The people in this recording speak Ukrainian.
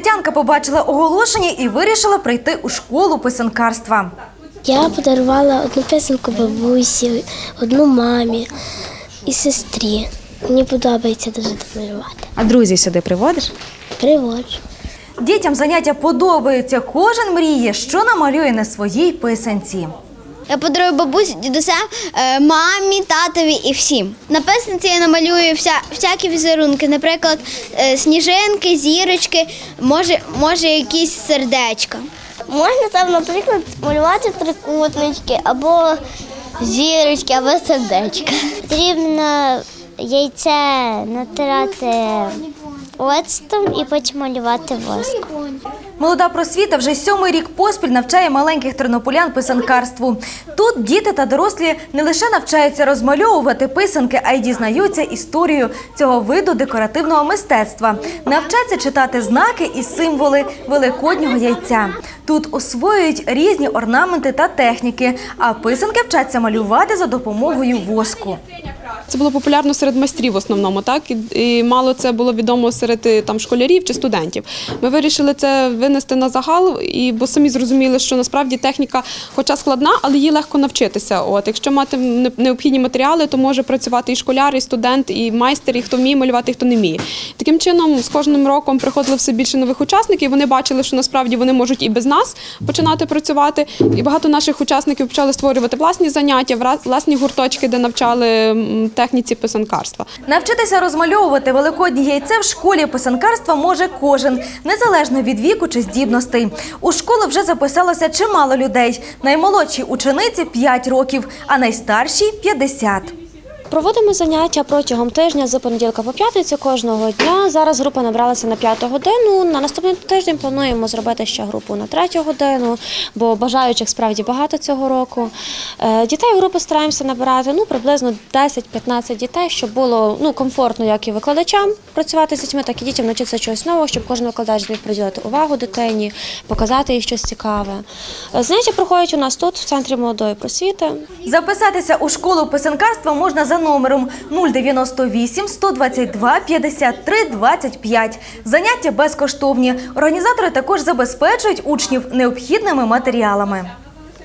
Тетянка побачила оголошення і вирішила прийти у школу писанкарства. Я подарувала одну писанку бабусі, одну мамі і сестрі. Мені подобається дуже малювати. А друзів сюди приводиш? Приводжу. Дітям заняття подобаються. Кожен мріє, що намалює на своїй писанці. Я подарую бабусі, дідусям, е, мамі, татові і всім. На писанці я намалюю вся, всякі візерунки, наприклад, е, сніжинки, зірочки, може, може якісь сердечка. Можна там, наприклад, малювати трикутнички або зірочки, або сердечка. Потрібно яйце натирати оцтом і потім малювати воском. Молода просвіта вже сьомий рік поспіль навчає маленьких тернополян писанкарству. Тут діти та дорослі не лише навчаються розмальовувати писанки, а й дізнаються історію цього виду декоративного мистецтва. Навчаться читати знаки і символи великоднього яйця. Тут освоюють різні орнаменти та техніки, а писанки вчаться малювати за допомогою воску. Це було популярно серед майстрів в основному, так і, мало це було відомо серед е, там школярів чи студентів. Ми вирішили це винести на загал, і бо самі зрозуміли, що насправді техніка, хоча складна, але її легко навчитися. От якщо мати необхідні матеріали, то може працювати і школяр, і студент, і майстер, і хто вміє малювати, і хто не вміє. Таким чином, з кожним роком приходило все більше нових учасників. Вони бачили, що насправді вони можуть і без нас починати працювати. І багато наших учасників почали створювати власні заняття, власні гурточки, де навчали техніці писанкарства. Навчитися розмальовувати великодні яйце в школі писанкарства може кожен, незалежно від віку чи здібностей. У школу вже записалося чимало людей. Наймолодшій учениці 5 років, а найстаршій 50. Проводимо заняття протягом тижня з понеділка по п'ятницю кожного дня. Зараз група набралася на п'яту годину. На наступний тиждень плануємо зробити ще групу на третю годину, бо бажаючих справді багато цього року. Е, Дітей в групи стараємося набирати ну, приблизно 10-15 дітей, щоб було ну, комфортно як і викладачам працювати з дітьми, так і дітям навчитися чогось нового, щоб кожен викладач зміг приділити увагу дитині, показати їй щось цікаве. Е, Заняття проходять у нас тут, в центрі молодої просвіти. Записатися у школу писанкарства можна за номером 098 122 53 25. Заняття безкоштовні. Організатори також забезпечують учнів необхідними матеріалами.